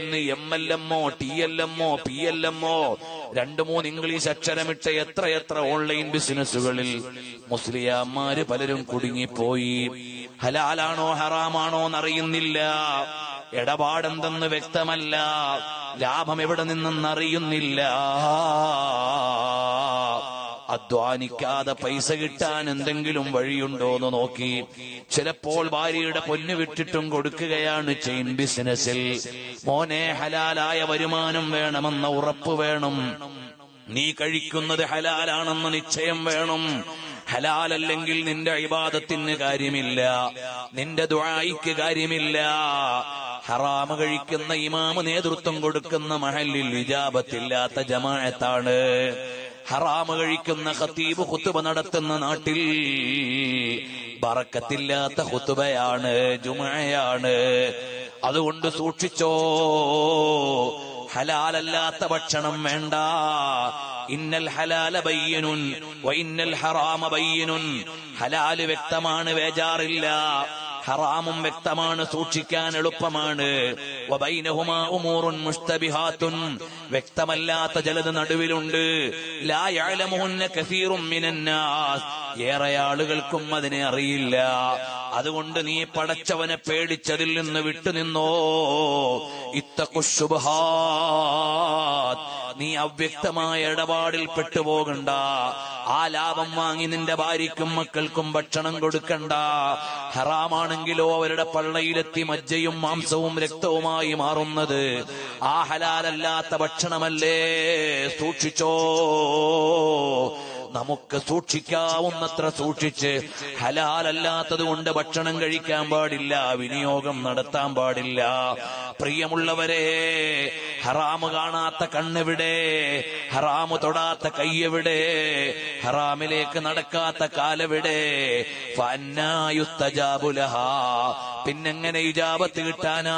ഇന്ന് M L എമ്മോ T L എമ്മോ പി എൽ എമ്മോ രണ്ടു മൂന്ന് ഇംഗ്ലീഷ് അക്ഷരമിട്ട എത്ര എത്ര ഓൺലൈൻ ബിസിനസ്സുകളിൽ മുസ്ലിയാമാര് പലരും കുടുങ്ങിപ്പോയി. ഹലാലാണോ ഹറാമാണോ എന്നറിയുന്നില്ല. ഇടപാടെന്തെന്ന് വ്യക്തമല്ല. ലാഭം എവിടെ നിന്നെന്നറിയുന്നില്ല. അധ്വാനിക്കാതെ പൈസ കിട്ടാൻ എന്തെങ്കിലും വഴിയുണ്ടോ എന്ന് നോക്കി. ചിലപ്പോൾ ഭാര്യയുടെ പൊന്നു വിട്ടിട്ടും കൊടുക്കുകയാണ് ചെയിൻ ബിസിനസ്സിൽ. മോനെ ഹലാലായ വരുമാനം വേണമെന്ന ഉറപ്പ് വേണം. നീ കഴിക്കുന്നത് ഹലാലാണെന്ന നിശ്ചയം വേണം. ഹലാലല്ലെങ്കിൽ നിന്റെ അഭിവാദത്തിന് കാര്യമില്ല. നിന്റെ ദുആയിക്ക് കാര്യമില്ല. ഹറാമ് കഴിക്കുന്ന ഇമാമ് നേതൃത്വം കൊടുക്കുന്ന മഹലിൽ വിജാപത്തില്ലാത്ത ജമാഅത്താണ്. ഹറാമ് കഴിക്കുന്ന ഖത്തീബ് ഹുത്തുബ നടത്തുന്ന നാട്ടിൽ ബറക്കത്തില്ലാത്ത ഹുത്തുബയാണ് ജുമയാണ് അതുകൊണ്ട് സൂക്ഷിച്ചോ ഹലാലല്ലാത്ത ഭക്ഷണം വേണ്ട. ഇന്നൽ ഹലാല ബയ്യനുൻ വൈന്നൽ ഹറാമ ബയ്യനുൻ. ഹലാൽ വ്യക്തമാണ് വേജാറില്ല ഹറാമും വ്യക്തമാണ് സൂക്ഷിക്കാൻ എളുപ്പമാണ്. വ്യക്തമല്ലാത്ത ചിലത് നടുവിലുണ്ട്. ഏറെ ആളുകൾക്കും അതിനെ അറിയില്ല. അതുകൊണ്ട് നീ പടച്ചവനെ പേടിച്ചതിൽ നിന്ന് വിട്ടുനിന്നോ. ഇത്തഖുശുബ്ഹാത്ത് നീ അവ്യക്തമായ ഇടപാടിൽ പെട്ടുപോകണ്ട. ആ ലാഭം വാങ്ങി നിന്റെ ഭാര്യയ്ക്കും മക്കൾക്കും ഭക്ഷണം കൊടുക്കണ്ട. ഹറാമാണെങ്കിലോ അവരുടെ പള്ളയിലെത്തി മജ്ജയും മാംസവും രക്തവുമായി മാറുന്നത്. ആ ഹലാലല്ലാത്ത ഭക്ഷണമല്ലേ? സൂക്ഷിച്ചോ. നമുക്ക് സൂക്ഷിക്കാവുന്നത്ര സൂക്ഷിച്ച് ഹലാലല്ലാത്തത് കൊണ്ട് ഭക്ഷണം കഴിക്കാൻ പാടില്ല വിനിയോഗം നടത്താൻ പാടില്ല. പ്രിയമുള്ളവരെ ഹറാമ് കാണാത്ത കണ്ണെവിടെ ഹറാമ് തൊടാത്ത കയ്യെവിടെ ഹറാമിലേക്ക് നടക്കാത്ത കാലെവിടെ. പിന്നെങ്ങനെ ഇജാബത്ത് കിട്ടാനാ?